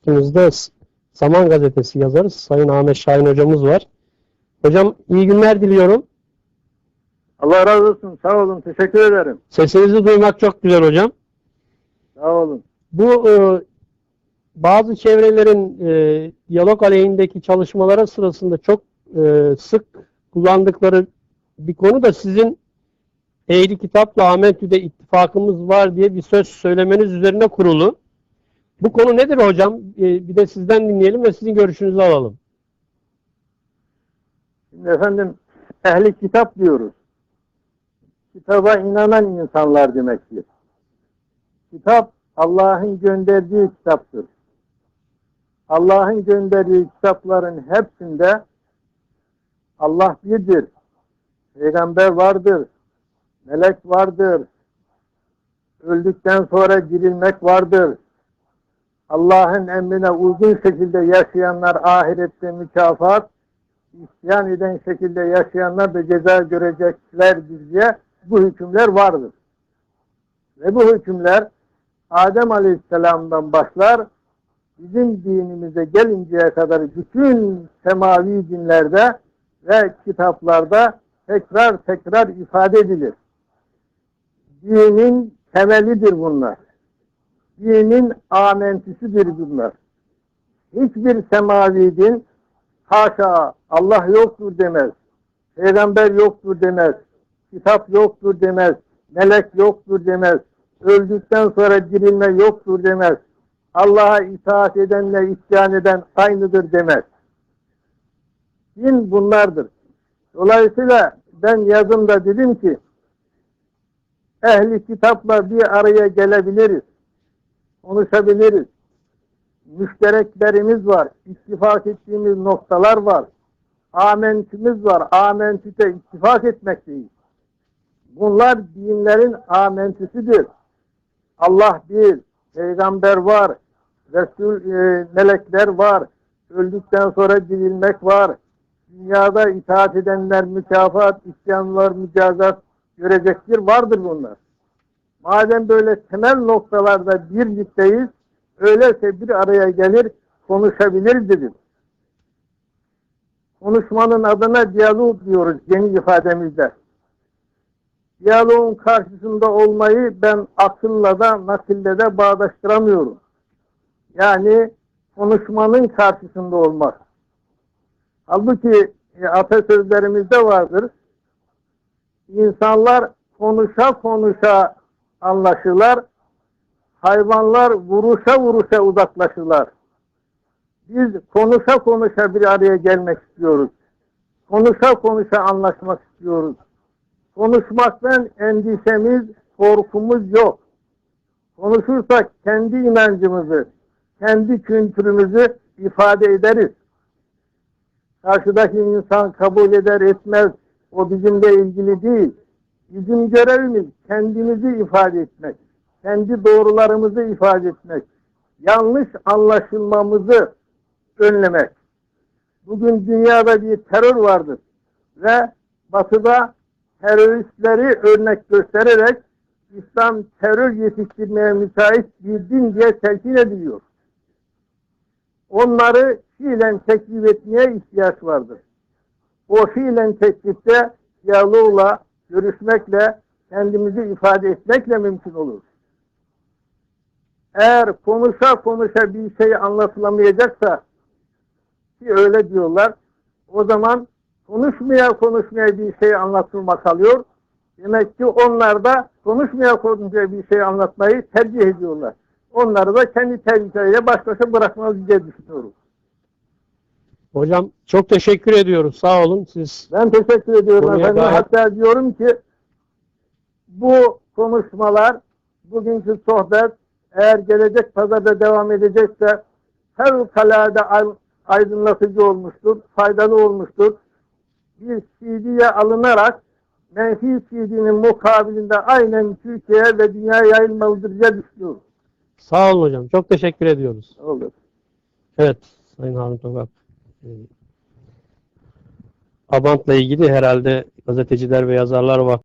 Üstümüzde Saman Gazetesi yazarı Sayın Ahmet Şahin hocamız var. Hocam iyi günler diliyorum. Allah razı olsun. Sağ olun. Teşekkür ederim. Sesinizi duymak çok güzel hocam. Sağ olun. Bu e, bazı çevrelerin e, diyalog aleyhindeki çalışmalara sırasında çok e, sık kullandıkları bir konu da sizin Ehli Kitap'la Ahmetü'de ittifakımız var diye bir söz söylemeniz üzerine kurulu. Bu konu nedir hocam? E, bir de sizden dinleyelim ve sizin görüşünüzü alalım. Efendim ehli kitap diyoruz. Kitaba inanan insanlar demektir. Kitap Allah'ın gönderdiği kitaptır. Allah'ın gönderdiği kitapların hepsinde Allah birdir. Peygamber vardır. Melek vardır. Öldükten sonra dirilmek vardır. Allah'ın emrine uygun şekilde yaşayanlar ahirette mükafat, isyan eden şekilde yaşayanlar da ceza göreceklerdir diye bu hükümler vardır. Ve bu hükümler Adem Aleyhisselam'dan başlar, bizim dinimize gelinceye kadar bütün semavi dinlerde ve kitaplarda tekrar tekrar ifade edilir. Dinin temelidir bunlar. Dinin amentisidir bunlar. Hiçbir semavi din haşa Allah yoktur demez. Peygamber yoktur demez. Kitap yoktur demez. Melek yoktur demez. Öldükten sonra dirilme yoktur demez. Allah'a itaat edenle isyan eden aynıdır demez. Din bunlardır. Dolayısıyla ben yazımda dedim ki ehli kitapla bir araya gelebiliriz. Konuşabiliriz. Müştereklerimiz var. ittifak ettiğimiz noktalar var. Amentimiz var. Amentüte ittifak etmekteyiz. Bunlar dinlerin amentisidir. Allah bir, peygamber var, Resul e, melekler var, öldükten sonra dirilmek var. Dünyada itaat edenler mükafat, isyanlar mücazat görecektir. Vardır bunlar. Madem böyle temel noktalarda birlikteyiz, öyleyse bir araya gelir, konuşabiliriz dedim. Konuşmanın adına diyalog diyoruz yeni ifademizde. Diyaloğun karşısında olmayı ben akılla da nakille de bağdaştıramıyorum. Yani konuşmanın karşısında olmak. Halbuki e, atasözlerimizde vardır. İnsanlar konuşa konuşa anlaşırlar. Hayvanlar vuruşa vuruşa uzaklaşırlar. Biz konuşa konuşa bir araya gelmek istiyoruz. Konuşa konuşa anlaşmak istiyoruz. Konuşmaktan endişemiz, korkumuz yok. Konuşursak kendi inancımızı, kendi kültürümüzü ifade ederiz. Karşıdaki insan kabul eder etmez, o bizimle ilgili değil. Bizim görevimiz kendimizi ifade etmek, kendi doğrularımızı ifade etmek, yanlış anlaşılmamızı önlemek. Bugün dünyada bir terör vardır ve batıda teröristleri örnek göstererek İslam terör yetiştirmeye müsait bir din diye telkin ediliyor. Onları fiilen teklif etmeye ihtiyaç vardır. O fiilen teklifte diyalogla, görüşmekle, kendimizi ifade etmekle mümkün olur. Eğer konuşa konuşa bir şey anlatılamayacaksa ki öyle diyorlar, o zaman konuşmaya konuşmaya bir şey anlatılma kalıyor. Demek ki onlar da konuşmaya konuşmaya bir şey anlatmayı tercih ediyorlar. Onları da kendi tercihleriyle baş başa bırakmalı diye düşünüyorum. Hocam çok teşekkür ediyoruz. Sağ olun. Siz Ben teşekkür ediyorum Konuya efendim. gayet- Hatta diyorum ki bu konuşmalar, bugünkü sohbet eğer gelecek pazarda devam edecekse fevkalade ay- aydınlatıcı olmuştur, faydalı olmuştur. Bir CD'ye alınarak menfi CD'nin mukabilinde aynen Türkiye'ye ve dünyaya yayılmalıdır diye düşünüyorum. sağ olun hocam. Çok teşekkür ediyoruz. Olur. Evet, Sayın Harun Tokak. Abant'la ilgili herhalde Gazeteciler ve Yazarlar Vakfı